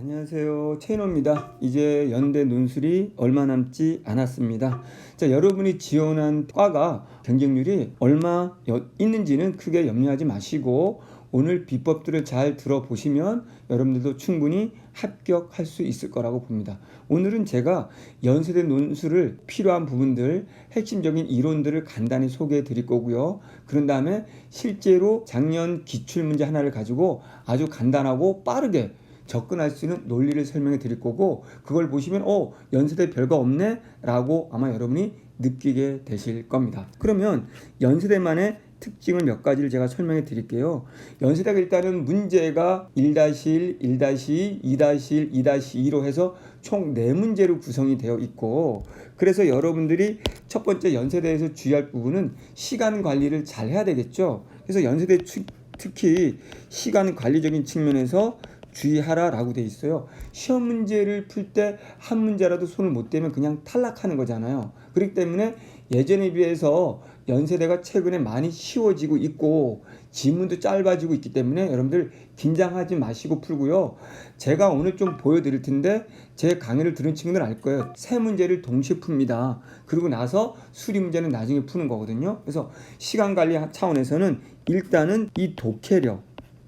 안녕하세요. 채널입니다. 이제 연대 논술이 얼마 남지 않았습니다. 자, 여러분이 지원한 과가 경쟁률이 얼마 여- 있는지는 크게 염려하지 마시고 오늘 비법들을 잘 들어보시면 여러분들도 충분히 합격할 수 있을 거라고 봅니다. 오늘은 제가 연세대 논술을 필요한 부분들, 핵심적인 이론들을 간단히 소개해 드릴 거고요. 그런 다음에 실제로 작년 기출문제 하나를 가지고 아주 간단하고 빠르게 접근할 수 있는 논리를 설명해 드릴 거고 그걸 보시면 어 연세대 별거 없네 라고 아마 여러분이 느끼게 되실 겁니다. 그러면 연세대만의 특징을 몇 가지를 제가 설명해 드릴게요. 연세대가 일단은 문제가 1-1, 1-2, 2-1, 2-2로 해서 총 4문제로 구성이 되어 있고 그래서 여러분들이 첫 번째 연세대에서 주의할 부분은 시간 관리를 잘 해야 되겠죠. 그래서 연세대 추- 특히 시간 관리적인 측면에서 주의하라라고 돼 있어요. 시험 문제를 풀 때 한 문제라도 손을 못 대면 그냥 탈락하는 거잖아요. 그렇기 때문에 예전에 비해서 연세대가 최근에 많이 쉬워지고 있고 지문도 짧아지고 있기 때문에 여러분들 긴장하지 마시고 풀고요. 제가 오늘 좀 보여드릴 텐데 제 강의를 들은 친구들 알 거예요. 세 문제를 동시에 풉니다. 그리고 나서 수리 문제는 나중에 푸는 거거든요. 그래서 시간 관리 차원에서는 일단은 이 독해력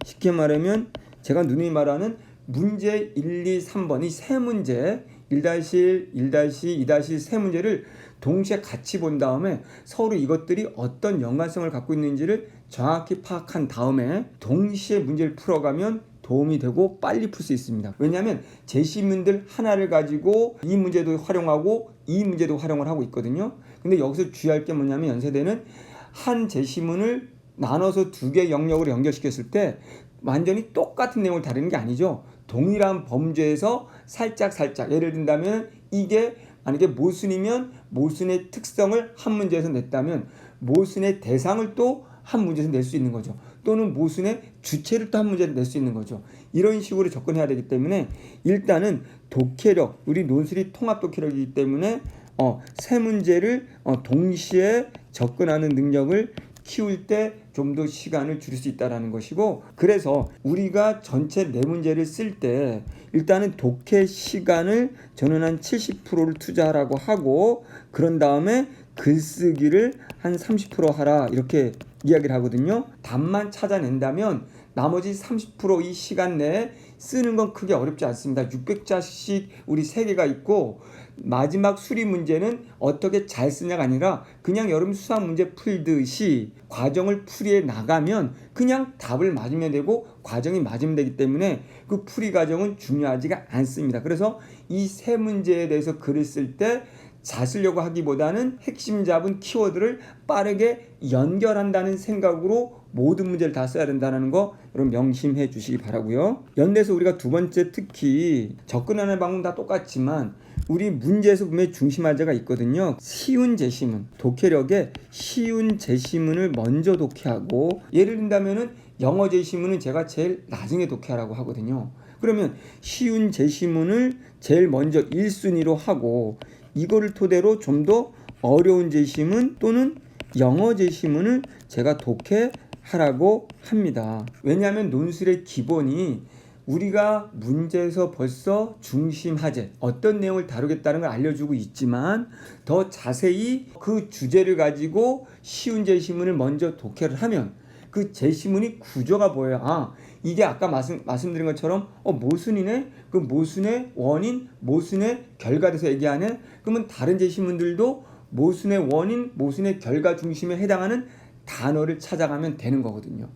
쉽게 말하면 제가 누누이 말하는 문제 1, 2, 3번 이 세 문제 1-1, 1-2, 2-세 문제를 동시에 같이 본 다음에 서로 이것들이 어떤 연관성을 갖고 있는지를 정확히 파악한 다음에 동시에 문제를 풀어가면 도움이 되고 빨리 풀 수 있습니다. 왜냐하면 제시문들 하나를 가지고 이 문제도 활용하고 이 문제도 활용을 하고 있거든요. 근데 여기서 주의할 게 뭐냐면 연세대는 한 제시문을 나눠서 두 개 영역으로 연결시켰을 때 완전히 똑같은 내용을 다루는 게 아니죠. 동일한 범죄에서 살짝 살짝 예를 든다면 이게 만약에 모순이면 모순의 특성을 한 문제에서 냈다면 모순의 대상을 또 한 문제에서 낼 수 있는 거죠. 또는 모순의 주체를 또 한 문제에서 낼 수 있는 거죠. 이런 식으로 접근해야 되기 때문에 일단은 독해력, 우리 논술이 통합 독해력이기 때문에 어, 세 문제를 어, 동시에 접근하는 능력을 키울 때 좀 더 시간을 줄일 수 있다라는 것이고 그래서 우리가 전체 네 문제를 쓸 때 일단은 독해 시간을 저는 한 70%를 투자하라고 하고 그런 다음에 글쓰기를 한 30% 하라 이렇게 이야기를 하거든요. 답만 찾아낸다면 나머지 30%이 시간 내에 쓰는 건 크게 어렵지 않습니다. 600자씩 우리 세 개가 있고 마지막 수리 문제는 어떻게 잘 쓰냐가 아니라 그냥 여러분 수학 문제 풀듯이 과정을 풀이해 나가면 그냥 답을 맞으면 되고 과정이 맞으면 되기 때문에 그 풀이 과정은 중요하지가 않습니다. 그래서 이 세 문제에 대해서 글을 쓸때 잘 쓰려고 하기보다는 핵심 잡은 키워드를 빠르게 연결한다는 생각으로 모든 문제를 다 써야 된다는 거 여러분 명심해 주시기 바라고요. 연대에서 우리가 두 번째 특히 접근하는 방법 다 똑같지만 우리 문제에서 보면 중심할 자가 있거든요. 쉬운 제시문, 독해력에 쉬운 제시문을 먼저 독해하고 예를 든다면은 영어 제시문은 제가 제일 나중에 독해하라고 하거든요. 그러면 쉬운 제시문을 제일 먼저 1순위로 하고 이거를 토대로 좀 더 어려운 제시문 또는 영어 제시문을 제가 독해하라고 합니다. 왜냐하면 논술의 기본이 우리가 문제에서 벌써 중심 하제 어떤 내용을 다루겠다는 걸 알려주고 있지만 더 자세히 그 주제를 가지고 쉬운 제시문을 먼저 독해를 하면 그 제시문이 구조가 보여요. 아 이게 아까 말씀, 말씀드린 것처럼 어 모순이네 그 모순의 원인 모순의 결과돼서 얘기하네 그러면 다른 제시문들도 모순의 원인 모순의 결과 중심에 해당하는 단어를 찾아가면 되는 거거든요.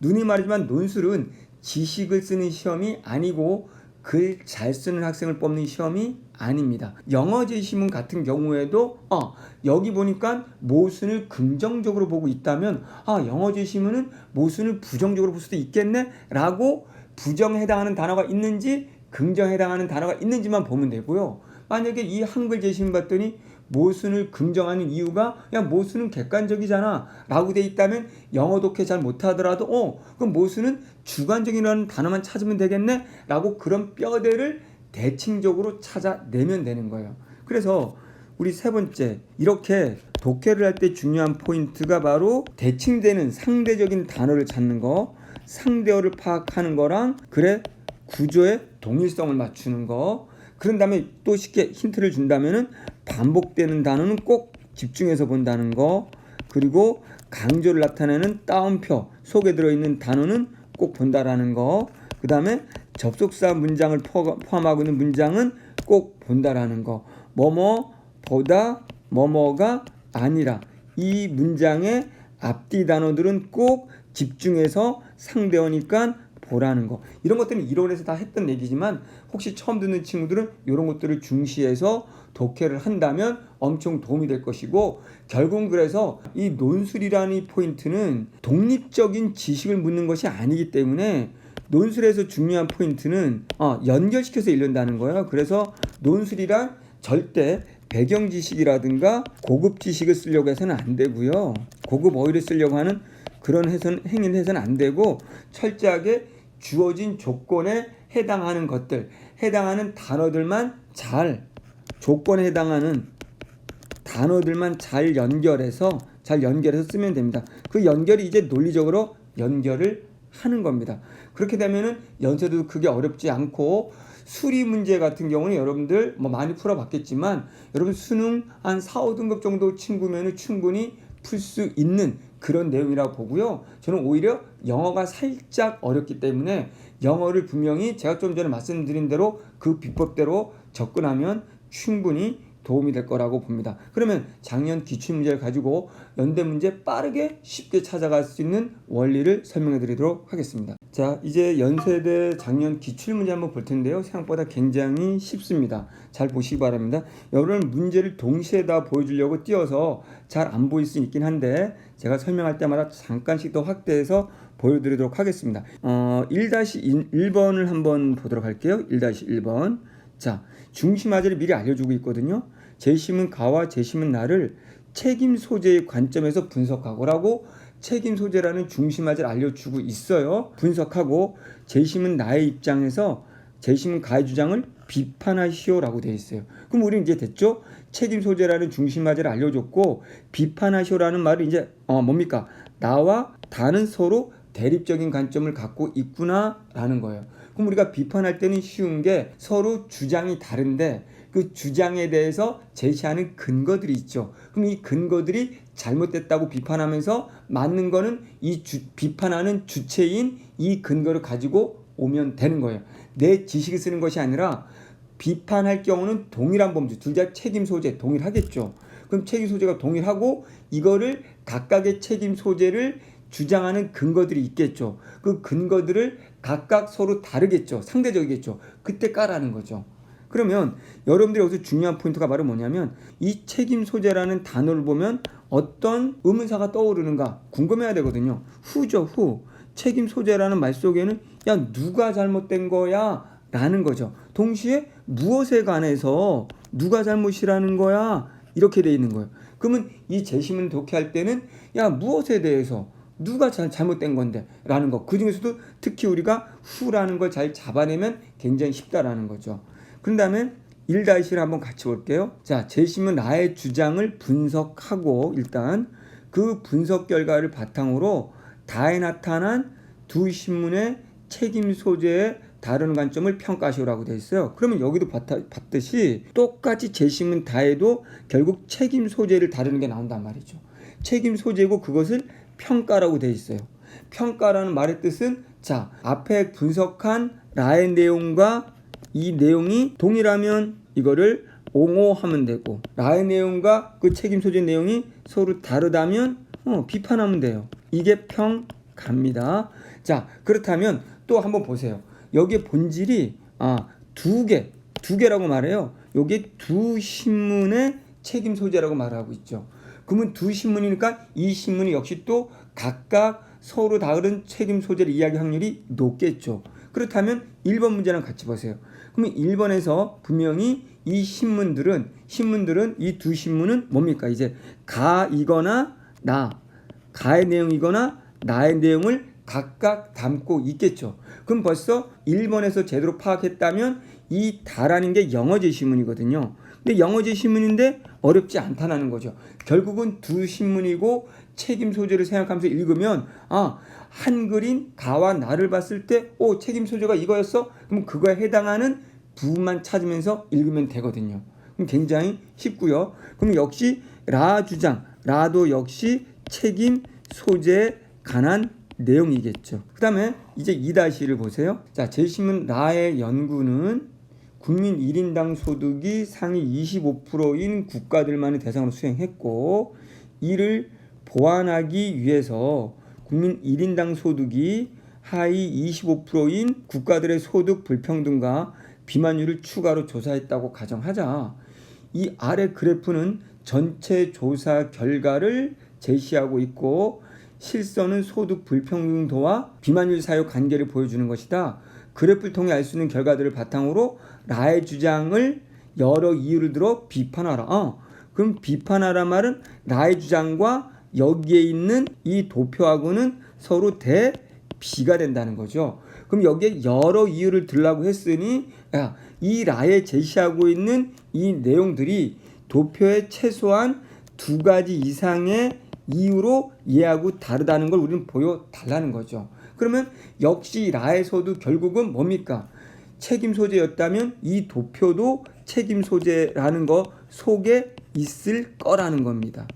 눈이 말하지만 논술은 지식을 쓰는 시험이 아니고 글 잘 쓰는 학생을 뽑는 시험이 아닙니다. 영어 제 시문 같은 경우에도 어, 여기 보니까 모순을 긍정적으로 보고 있다면 아 영어 제 시문은 모순을 부정적으로 볼 수도 있겠네라고 부정에 해당하는 단어가 있는지 긍정에 해당하는 단어가 있는지만 보면 되고요. 만약에 이 한글 제시문 봤더니 모순을 긍정하는 이유가 야 모순은 객관적이잖아. 라고 돼 있다면 영어 독해 잘 못하더라도 어 그럼 모순은 주관적이라는 단어만 찾으면 되겠네? 라고 그런 뼈대를 대칭적으로 찾아내면 되는 거예요. 그래서 우리 세 번째 이렇게 독해를 할 때 중요한 포인트가 바로 대칭되는 상대적인 단어를 찾는 거 상대어를 파악하는 거랑 그래 구조의 동일성을 맞추는 거. 그런 다음에 또 쉽게 힌트를 준다면은 반복되는 단어는 꼭 집중해서 본다는 거. 그리고 강조를 나타내는 따옴표 속에 들어있는 단어는 꼭 본다라는 거. 그 다음에 접속사 문장을 포- 포함하고 있는 문장은 꼭 본다라는 거. 뭐뭐 보다 뭐뭐가 아니라 이 문장의 앞뒤 단어들은 꼭 집중해서 상대어니까 보라는 거. 이런 것들은 이론에서 다 했던 얘기지만 혹시 처음 듣는 친구들은 이런 것들을 중시해서 독해를 한다면 엄청 도움이 될 것이고 결국은 그래서 이 논술이라는 이 포인트는 독립적인 지식을 묻는 것이 아니기 때문에 논술에서 중요한 포인트는 어, 연결시켜서 읽는다는 거예요. 그래서 논술이란 절대 배경 지식이라든가 고급 지식을 쓰려고 해서는 안 되고요. 고급 어휘를 쓰려고 하는 그런 해선, 행위를 해서는 안 되고 철저하게 주어진 조건에 해당하는 것들, 해당하는 단어들만 잘 조건에 해당하는 단어들만 잘 연결해서 잘 연결해서 쓰면 됩니다. 그 연결이 이제 논리적으로 연결을 하는 겁니다. 그렇게 되면은 연세도 그게 어렵지 않고 수리 문제 같은 경우는 여러분들 뭐 많이 풀어봤겠지만 여러분 수능 한 4, 5등급 정도 친구면은 충분히 풀 수 있는 그런 내용이라고 보고요. 저는 오히려 영어가 살짝 어렵기 때문에 영어를 분명히 제가 좀 전에 말씀드린 대로 그 비법대로 접근하면 충분히 도움이 될 거라고 봅니다. 그러면 작년 기출 문제를 가지고 연대 문제 빠르게 쉽게 찾아갈 수 있는 원리를 설명해 드리도록 하겠습니다. 자, 이제 연세대 작년 기출 문제 한번 볼 텐데요. 생각보다 굉장히 쉽습니다. 잘 보시기 바랍니다. 여러분 문제를 동시에 다 보여주려고 띄어서 잘 안 보일 수 있긴 한데 제가 설명할 때마다 잠깐씩 더 확대해서 보여드리도록 하겠습니다. 어, 1-1번을 한번 보도록 할게요. 1-1번. 자, 중심화제를 미리 알려주고 있거든요. 재심은 가와 재심은 나를 책임 소재의 관점에서 분석하고라고 책임 소재라는 중심화제를 알려주고 있어요. 분석하고 재심은 나의 입장에서 재심은 가의 주장을 비판하시오라고 되어 있어요. 그럼 우리 이제 됐죠? 책임 소재라는 중심화제를 알려줬고 비판하시오라는 말은 이제 어 뭡니까? 나와 다는 서로 대립적인 관점을 갖고 있구나라는 거예요. 그럼 우리가 비판할 때는 쉬운 게 서로 주장이 다른데 그 주장에 대해서 제시하는 근거들이 있죠. 그럼 이 근거들이 잘못됐다고 비판하면서 맞는 거는 이 주, 비판하는 주체인 이 근거를 가지고 오면 되는 거예요. 내 지식을 쓰는 것이 아니라 비판할 경우는 동일한 범주, 둘 다 책임 소재 동일하겠죠. 그럼 책임 소재가 동일하고 이거를 각각의 책임 소재를 주장하는 근거들이 있겠죠. 그 근거들을 각각 서로 다르겠죠. 상대적이겠죠. 그때 까라는 거죠. 그러면 여러분들이 여기서 중요한 포인트가 바로 뭐냐면 이 책임 소재라는 단어를 보면 어떤 의문사가 떠오르는가 궁금해야 되거든요. 후죠, 후. 책임 소재라는 말 속에는 야 누가 잘못된 거야 라는 거죠. 동시에 무엇에 관해서 누가 잘못이라는 거야 이렇게 돼 있는 거예요. 그러면 이 재심을 독해할 때는 야 무엇에 대해서 누가 잘 잘못된 건데 라는 거. 그 중에서도 특히 우리가 후라는 걸 잘 잡아내면 굉장히 쉽다라는 거죠. 그 다음에 1-1을 한번 같이 볼게요. 자, 재심은 나의 주장을 분석하고 일단 그 분석 결과를 바탕으로 다에 나타난 두 신문의 책임 소재에 다른 관점을 평가시오라고 되어 있어요. 그러면 여기도 봤, 봤듯이 똑같이 재심은 다에도 결국 책임 소재를 다루는 게 나온단 말이죠. 책임 소재고 그것을 평가라고 되어 있어요. 평가라는 말의 뜻은 자 앞에 분석한 라의 내용과 이 내용이 동일하면 이거를 옹호하면 되고 라의 내용과 그 책임 소재 내용이 서로 다르다면 어, 비판하면 돼요. 이게 평가입니다. 자 그렇다면 또 한번 보세요. 여기에 본질이 아, 두 개, 두 개라고 말해요. 여기 두 신문의 책임 소재라고 말하고 있죠. 그러면 두 신문이니까 이 신문이 역시 또 각각 서로 다른 책임 소재를 이야기 확률이 높겠죠. 그렇다면 1번 문제랑 같이 보세요. 그러면 1번에서 분명히 이 신문들은 신문들은 이 두 신문은 뭡니까? 이제 가이거나 나 가의 내용이거나 나의 내용을 각각 담고 있겠죠. 그럼 벌써 1번에서 제대로 파악했다면 이 다라는 게 영어제 신문이거든요. 근데 영어제 신문인데 어렵지 않다는 거죠. 결국은 두 신문이고 책임 소재를 생각하면서 읽으면 아 한글인 가와 나를 봤을 때 오 책임 소재가 이거였어? 그럼 그거에 해당하는 부분만 찾으면서 읽으면 되거든요. 그럼 굉장히 쉽고요. 그럼 역시 라 주장, 라도 역시 책임 소재에 관한 내용이겠죠. 그 다음에 이제 2-1을 보세요. 자, 제시문 라의 연구는 국민 1인당 소득이 상위 25%인 국가들만을 대상으로 수행했고 이를 보완하기 위해서 국민 1인당 소득이 하위 25%인 국가들의 소득 불평등과 비만율을 추가로 조사했다고 가정하자 이 아래 그래프는 전체 조사 결과를 제시하고 있고 실선은 소득 불평등도와 비만율 사이의 관계를 보여주는 것이다. 그래프를 통해 알 수 있는 결과들을 바탕으로 라의 주장을 여러 이유를 들어 비판하라. 어, 그럼 비판하라 말은 라의 주장과 여기에 있는 이 도표하고는 서로 대 비가 된다는 거죠. 그럼 여기에 여러 이유를 들라고 했으니 야, 이 라에 제시하고 있는 이 내용들이 도표에 최소한 두 가지 이상의 이유로 이해하고 다르다는 걸 우리는 보여달라는 거죠. 그러면 역시 라에서도 결국은 뭡니까? 책임 소재였다면 이 도표도 책임 소재라는 거 속에 있을 거라는 겁니다.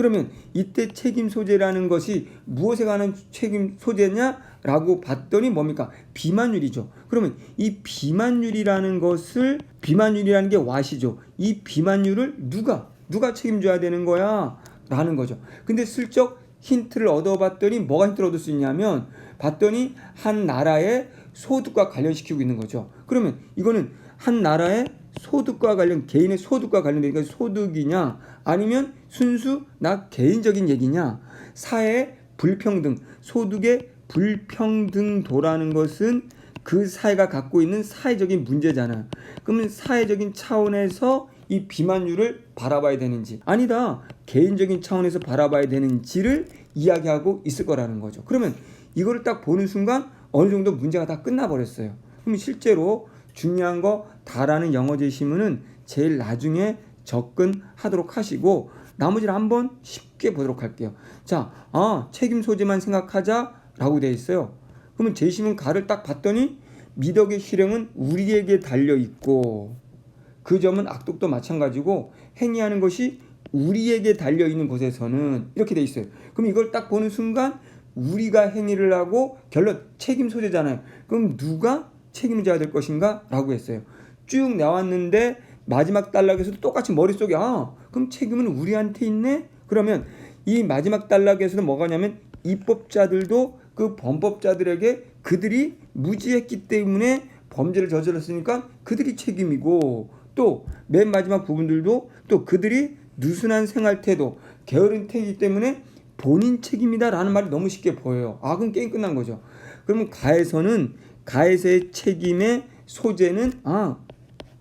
그러면 이때 책임 소재라는 것이 무엇에 관한 책임 소재냐라고 봤더니 뭡니까? 비만율이죠. 그러면 이 비만율이라는 것을 비만율이라는 게 와시죠. 이 비만율을 누가 누가 책임져야 되는 거야? 라는 거죠. 근데 슬쩍 힌트를 얻어봤더니 뭐가 힌트를 얻을 수 있냐면 봤더니 한 나라의 소득과 관련시키고 있는 거죠. 그러면 이거는 한 나라의 소득과 관련 개인의 소득과 관련되니까 소득이냐 아니면 순수 나 개인적인 얘기냐 사회 불평등 소득의 불평등도라는 것은 그 사회가 갖고 있는 사회적인 문제잖아. 그러면 사회적인 차원에서 이 비만율을 바라봐야 되는지 아니다 개인적인 차원에서 바라봐야 되는지를 이야기하고 있을 거라는 거죠. 그러면 이거를 딱 보는 순간 어느 정도 문제가 다 끝나버렸어요. 그럼 실제로 중요한 거 다라는 영어 제시문은 제일 나중에 접근하도록 하시고 나머지를 한번 쉽게 보도록 할게요. 자, 아 책임 소재만 생각하자라고 되어 있어요. 그러면 제시문 가를 딱 봤더니 미덕의 실행은 우리에게 달려 있고 그 점은 악독도 마찬가지고 행위하는 것이 우리에게 달려 있는 곳에서는 이렇게 돼 있어요. 그럼 이걸 딱 보는 순간 우리가 행위를 하고 결론 책임 소재잖아요. 그럼 누가 책임져야 될 것인가라고 했어요. 쭉 나왔는데 마지막 단락에서도 똑같이 머릿속에 아 그럼 책임은 우리한테 있네. 그러면 이 마지막 단락에서는 뭐가 냐면 입법자들도 그 범법자들에게 그들이 무지했기 때문에 범죄를 저질렀으니까 그들이 책임이고 또 맨 마지막 부분들도 또 그들이 느슨한 생활 태도, 게으른 태이기 때문에 본인 책임이다라는 말이 너무 쉽게 보여요. 아 그럼 게임 끝난 거죠. 그러면 가에서는 가에서의 책임의 소재는 아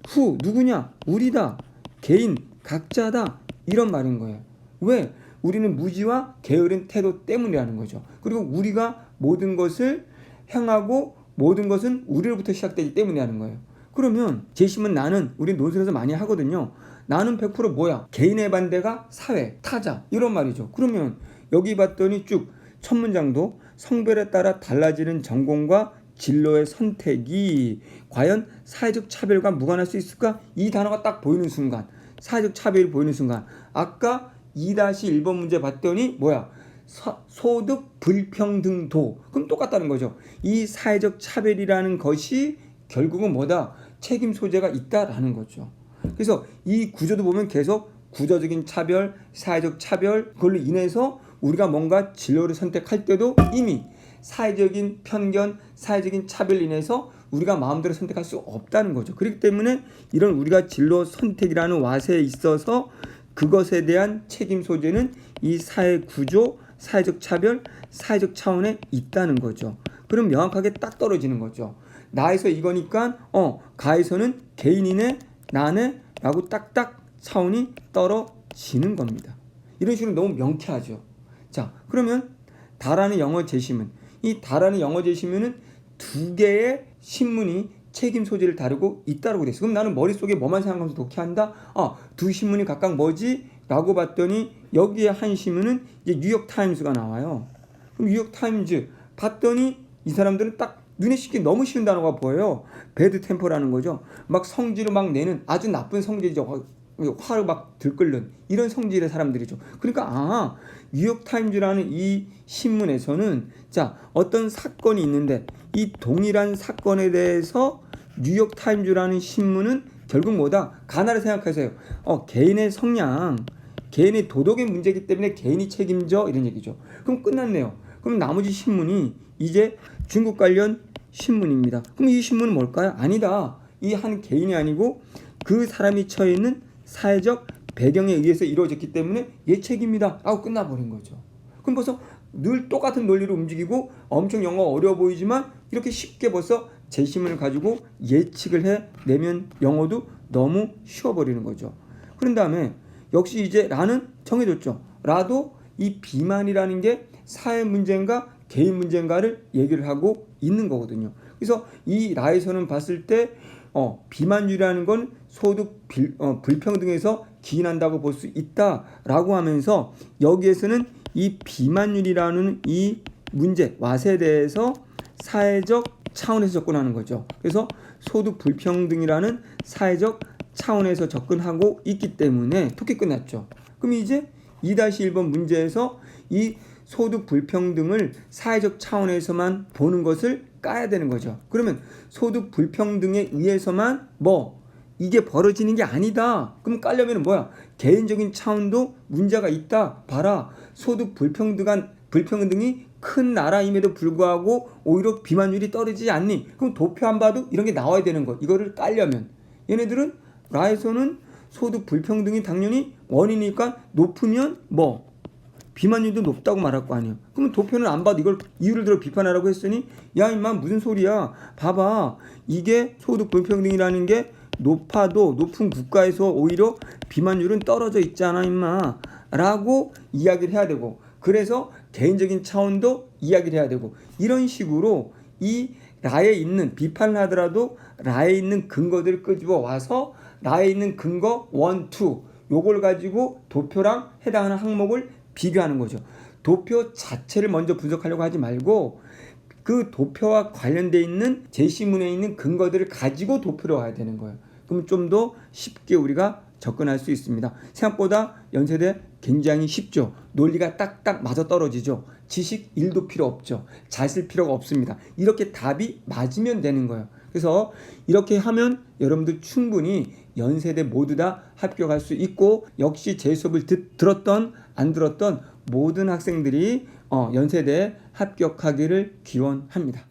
후 누구냐 우리다 개인 각자다 이런 말인 거예요. 왜? 우리는 무지와 게으른 태도 때문이라는 거죠. 그리고 우리가 모든 것을 행하고 모든 것은 우리로부터 시작되기 때문이라는 거예요. 그러면 제시문 나는 우리 논술에서 많이 하거든요. 나는 100% 뭐야? 개인의 반대가 사회, 타자 이런 말이죠. 그러면 여기 봤더니 쭉 첫 문장도 성별에 따라 달라지는 전공과 진로의 선택이 과연 사회적 차별과 무관할 수 있을까? 이 단어가 딱 보이는 순간 사회적 차별이 보이는 순간 아까 2-1번 문제 봤더니 뭐야? 서, 소득 불평등도 그럼 똑같다는 거죠. 이 사회적 차별이라는 것이 결국은 뭐다? 책임 소재가 있다라는 거죠. 그래서 이 구조도 보면 계속 구조적인 차별, 사회적 차별 그걸로 인해서 우리가 뭔가 진로를 선택할 때도 이미 사회적인 편견, 사회적인 차별로 인해서 우리가 마음대로 선택할 수 없다는 거죠. 그렇기 때문에 이런 우리가 진로 선택이라는 와세에 있어서 그것에 대한 책임 소재는 이 사회 구조, 사회적 차별, 사회적 차원에 있다는 거죠. 그럼 명확하게 딱 떨어지는 거죠. 나에서 이거니까 어 가에서는 개인이네 나네 라고 딱딱 차원이 떨어지는 겁니다. 이런 식으로 너무 명쾌하죠. 자 그러면 다라는 영어 제시문 이 다라는 영어 제시문은 두 개의 신문이 책임 소재를 다루고 있다고 돼 있어. 그럼 나는 머릿속에 뭐만 생각하면서 독해한다? 아, 두 신문이 각각 뭐지? 라고 봤더니 여기에 한 신문은 이제 뉴욕 타임스가 나와요. 그럼 뉴욕 타임즈 봤더니 이 사람들은 딱 눈에 쉽게 너무 쉬운 단어가 보여요. 배드 템퍼라는 거죠. 막 성질을 막 내는 아주 나쁜 성질이죠. 화- 화를 막 들끓는 이런 성질의 사람들이죠. 그러니까 아 뉴욕 타임즈라는 이 신문에서는 자 어떤 사건이 있는데 이 동일한 사건에 대해서 뉴욕 타임즈라는 신문은 결국 뭐다 가나를 생각하세요. 어 개인의 성향, 개인의 도덕의 문제이기 때문에 개인이 책임져 이런 얘기죠. 그럼 끝났네요. 그럼 나머지 신문이 이제 중국 관련 신문입니다. 그럼 이 신문은 뭘까요? 아니다. 이 한 개인이 아니고 그 사람이 처해 있는 사회적 배경에 의해서 이루어졌기 때문에 얘 책임이다. 하고 끝나버린 거죠. 그럼 벌써 늘 똑같은 논리로 움직이고 엄청 영어 어려워 보이지만 이렇게 쉽게 벌써 재심을 가지고 예측을 해내면 영어도 너무 쉬워버리는 거죠. 그런 다음에 역시 이제 라는 정해졌죠. 라도 이 비만이라는 게 사회 문제인가 개인 문제인가를 얘기를 하고 있는 거거든요. 그래서 이 라에서는 봤을 때 어, 비만율이라는 건 소득 빌, 어, 불평등에서 기인한다고 볼 수 있다라고 하면서 여기에서는 이 비만율이라는 이 문제 와세에 대해서 사회적 차원에서 접근하는 거죠. 그래서 소득 불평등이라는 사회적 차원에서 접근하고 있기 때문에 토끼 끝났죠. 그럼 이제 2-1번 문제에서 이 소득 불평등을 사회적 차원에서만 보는 것을 까야 되는 거죠. 그러면 소득 불평등에 의해서만 뭐 이게 벌어지는 게 아니다. 그럼 깔려면 뭐야? 개인적인 차원도 문제가 있다. 봐라. 소득 불평등한 불평등이 큰 나라임에도 불구하고 오히려 비만율이 떨어지지 않니? 그럼 도표 안 봐도 이런 게 나와야 되는 거. 이거를 깔려면 얘네들은 라에서는 소득 불평등이 당연히 원인이니까 높으면 뭐 비만율도 높다고 말할 거 아니에요. 그러면 도표는 안 봐도 이걸 이유를 들어 비판하라고 했으니 야 임마 무슨 소리야. 봐봐. 이게 소득 불평등이라는 게 높아도 높은 국가에서 오히려 비만율은 떨어져 있잖아 임마. 라고 이야기를 해야 되고 그래서 개인적인 차원도 이야기를 해야 되고 이런 식으로 이 라에 있는 비판을 하더라도 라에 있는 근거들을 끄집어 와서 라에 있는 근거 원, 투 요걸 가지고 도표랑 해당하는 항목을 비교하는 거죠. 도표 자체를 먼저 분석하려고 하지 말고 그 도표와 관련돼 있는 제시문에 있는 근거들을 가지고 도표로 와야 되는 거예요. 그럼 좀 더 쉽게 우리가 접근할 수 있습니다. 생각보다 연세대 굉장히 쉽죠. 논리가 딱딱 맞아 떨어지죠. 지식 1도 필요 없죠. 잘 쓸 필요가 없습니다. 이렇게 답이 맞으면 되는 거예요. 그래서 이렇게 하면 여러분들 충분히 연세대 모두 다 합격할 수 있고 역시 제 수업을 듣, 들었던 안 들었던 모든 학생들이 어, 연세대 합격하기를 기원합니다.